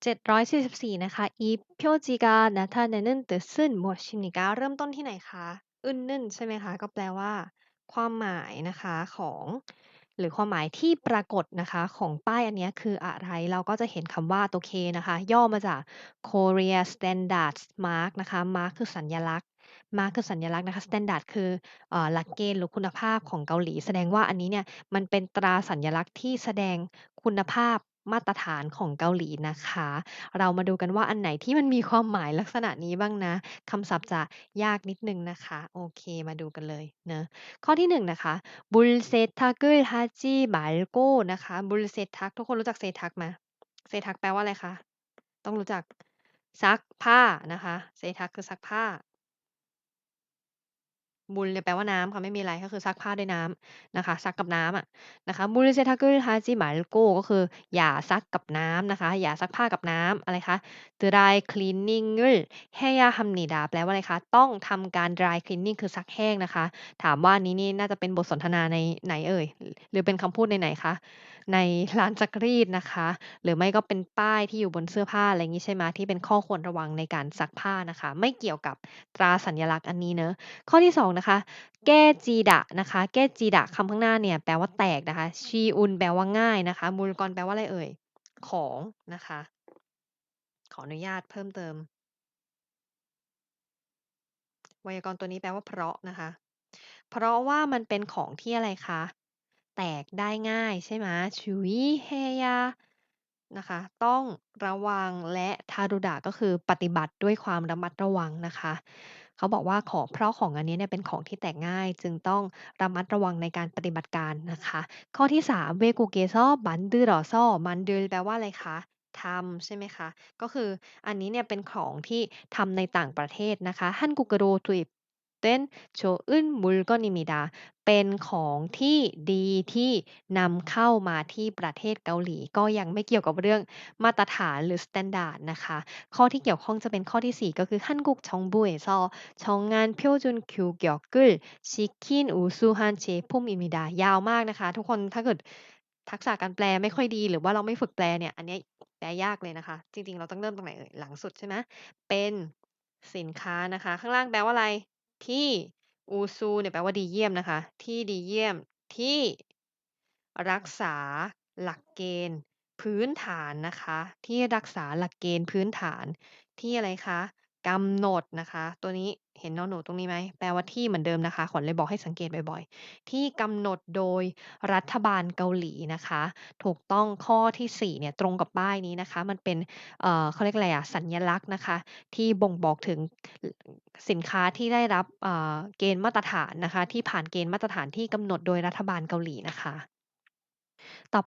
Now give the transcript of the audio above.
744 นะคะ 이 표지가 나타내는 뜻은 무엇입니까? เริ่มต้นที่ไหนคะ อึนนึนใช่ไหมคะ ก็แปลว่า ความหมายนะคะของ หรือความหมายที่ปรากฏนะคะของป้ายอันเนี้ยคืออะไร เราก็จะเห็นคำว่าตัว K นะคะ ย่อมาจาก Korea Standards Mark นะคะ Mark คือสัญลักษณ์ Mark คือสัญลักษณ์นะคะ Standard คือเอ่อหลักเกณฑ์หรือคุณภาพของเกาหลี แสดงว่าอันนี้เนี่ยมันเป็นตราสัญลักษณ์ที่แสดงคุณภาพ มาตรฐานของเกาหลีนะคะ เรามาดูกันว่าอันไหนที่มันมีความหมายลักษณะนี้บ้างนะคำศัพท์จะยากนิดนึงนะคะ โอเคมาดูกันเลยเนะข้อที่หนึ่งนะคะบุลเซทักเกลฮาจิมาลโกนะคะบุลเซทักทุกคนรู้จักเซทักไหมเซทักแปลว่าอะไรคะ ต้องรู้จักซักผ้านะคะ เซทักคือซักผ้า บุลเนี่ยแปลว่าน้ำค่ะ ไม่มีอะไร ก็คือซักผ้าด้วยน้ำนะคะ ซักกับน้ำอะนะคะบุลเซทักลฮาจิมาลโกก็คือ อย่าซักกับน้ำนะคะ อย่าซักผ้ากับน้ำอะไรคะ dry cleaning เฮยาฮัมนิดาแปลว่าอะไรคะ ต้องทำการ dry cleaning คือซักแห้งนะคะ ถามว่านี้นี่น่าจะเป็นบทสนทนาในไหนเอ่ย หรือเป็นคำพูดในไหนคะ ในร้านซักรีดนะคะ หรือไม่ก็เป็นป้ายที่อยู่บนเสื้อผ้า อะไรอย่างนี้ ใช่ไหม ที่เป็นข้อควรระวังในการซักผ้านะคะ ไม่เกี่ยวกับตราสัญลักษณ์อันนี้เนอะข้อที่ 2 นะคะ แก้จีดะนะคะ แก้จีดะคำข้างหน้าเนี่ยแปลว่าแตกนะคะ ชีอุนแปลว่าง่ายนะคะ มูลกรแปลว่าอะไรเอ่ย ของนะคะ ขออนุญาตเพิ่มเติม ไวยากรณ์ตัวนี้แปลว่าเพราะนะคะ เพราะว่ามันเป็นของที่อะไรคะ แตกได้ง่ายใช่ไหมชุยเฮยานะคะ ต้องระวังและทารุดะก็คือปฏิบัติด้วยความระมัดระวังนะคะ เขาบอกว่าของเพราะของอันนี้เนี่ยเป็นของที่แตกง่าย จึงต้องระมัดระวังในการปฏิบัติการนะคะ ข้อที่ 3 เวกุเกซอบันดือรอซอมันดือแปลว่าอะไรคะทำใช่ไหมคะ ก็คืออันนี้เนี่ยเป็นของที่ทำในต่างประเทศนะคะฮันกุกโรทุย เต้นโชอึนมุลก็นิมิดาเป็นของที่ดีที่นำเข้ามาที่ประเทศเกาหลี ก็ยังไม่เกี่ยวกับเรื่องมาตรฐานหรือสแตนดาร์ดนะคะ ข้อที่เกี่ยวข้องจะเป็นข้อที่ 4 ก็คือฮันกุกชองบุเอซอชองงานเพียวจุนคิวเกียวกึลชิคินอูซูฮันเชพุ่มอิมิดายาวมากนะคะ ทุกคนถ้าเกิดทักษะการแปลไม่ค่อยดีหรือว่าเราไม่ฝึกแปลเนี่ย อันนี้แปลยากเลยนะคะ จริง ๆ เราต้องเริ่มตรงไหนเอ่ยหลังสุดใช่ไหมเป็นสินค้านะคะ ข้างล่างแปลว่าอะไร ที่อูซูเนี่ยแปลว่าดีเยี่ยมนะคะ ที่ดีเยี่ยมที่รักษาหลักเกณฑ์ พื้นฐานนะคะ ที่รักษาหลักเกณฑ์พื้นฐานที่อะไรคะ กำหนดนะคะ ตัวนี้เห็นนอนหนูตรงนี้ไหม แปลว่าที่เหมือนเดิมนะคะ ขวัญเลยบอกให้สังเกตบ่อยๆ ที่กำหนดโดยรัฐบาลเกาหลีนะคะ ถูกต้องข้อที่ 4 เนี่ยตรงกับป้ายนี้นะคะ มันเป็น เอ่อเขาเรียกอะไรอะสัญลักษณ์นะคะ ที่บ่งบอกถึงสินค้าที่ได้รับเอ่อเกณฑ์มาตรฐานนะคะ ที่ผ่านเกณฑ์มาตรฐานที่กำหนดโดยรัฐบาลเกาหลีนะคะต่อ